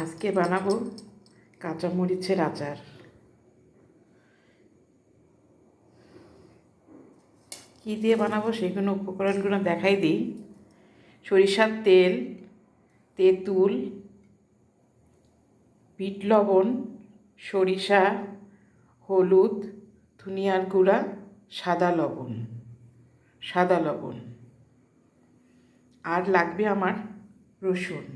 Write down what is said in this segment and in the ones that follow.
আজকে বানাবো কাঁচামরিচের আচার। কী দিয়ে বানাবো সেগুলো উপকরণগুলো দেখাই দিই। সরিষার তেল, তেঁতুল, বিট লবণ, সরিষা, হলুদ, ধুনিয়ার গুঁড়া, সাদা লবণ সাদা লবণ। আর লাগবে আমার রসুন।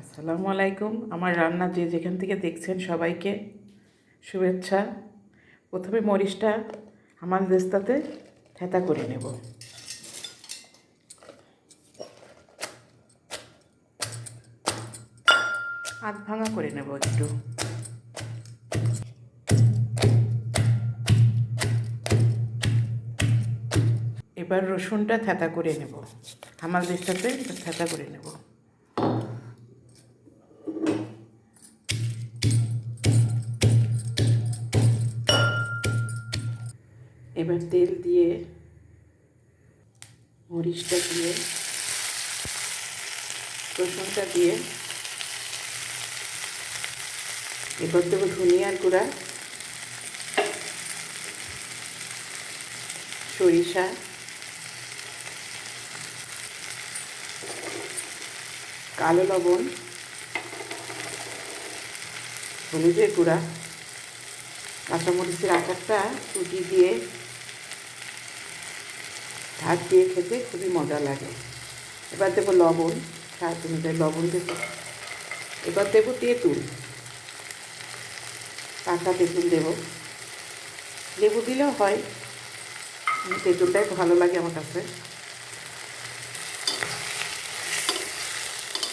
আসসালামু আলাইকুম। আমার রান্না যে যেখান থেকে দেখছেন সবাইকে শুভেচ্ছা। প্রথমে মরিচটা আমার দেস্তাতে থেতা করে নেব। আধ ভাঙা করে নেব একটু। এবার রসুনটা থেতা করে নেব। হামাল দেশটাতে থেতা করে নেব। এবার তেল দিয়ে মরিচটা দিয়ে, রসুনটা দিয়ে এবার দেবো ধনিয়ার গুঁড়া, সরিষা, কালো লবণ, হলুদের গুঁড়া, কাঁচামরিচের আচারটা সুজি দিয়ে ভাত দিয়ে খেতে খুবই মজা লাগে। এবার দেবো লবণ, স্বাদ অনুযায়ী লবণ দেবো। এবার দেবো তেঁতুল। কাঁচা তেঁতুল দেবো। লেবু দিলেও হয় তেঁতুলটাই ভালো লাগে আমার কাছে।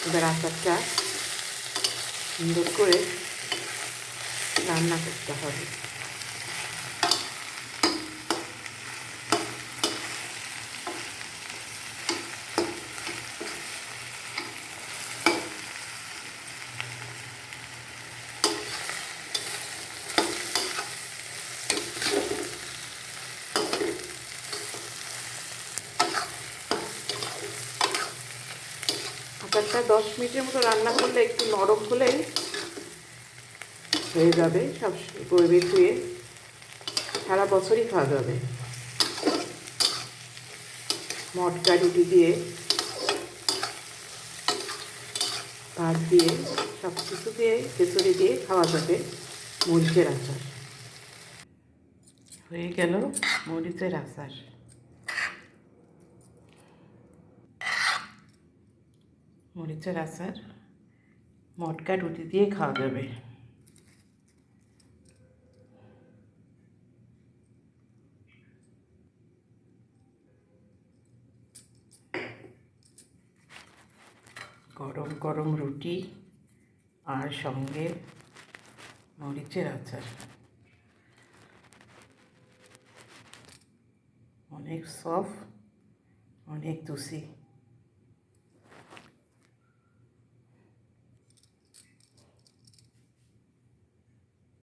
এবার আচারটা সুন্দর করে রান্না করতে হবে। আচারটা দশ মিনিটের মতো রান্না করলে একটু নরম হলেই হয়ে যাবে, সব বইবে ধুয়ে সারা বছরই খাওয়া যাবে। মটকা রুটি দিয়ে, ভাত দিয়ে, সব কিছু দিয়ে কেচুরি দিয়ে খাওয়া যাবে মরিচের আচার। হয়ে গেল মরিচের আচার। মরিচের আচার। মটকা রুটি দিয়ে খাওয়া যাবে। গরম গরম রুটি আর সঙ্গে মরিচের আচার। অনেক সফট, অনেক দুষি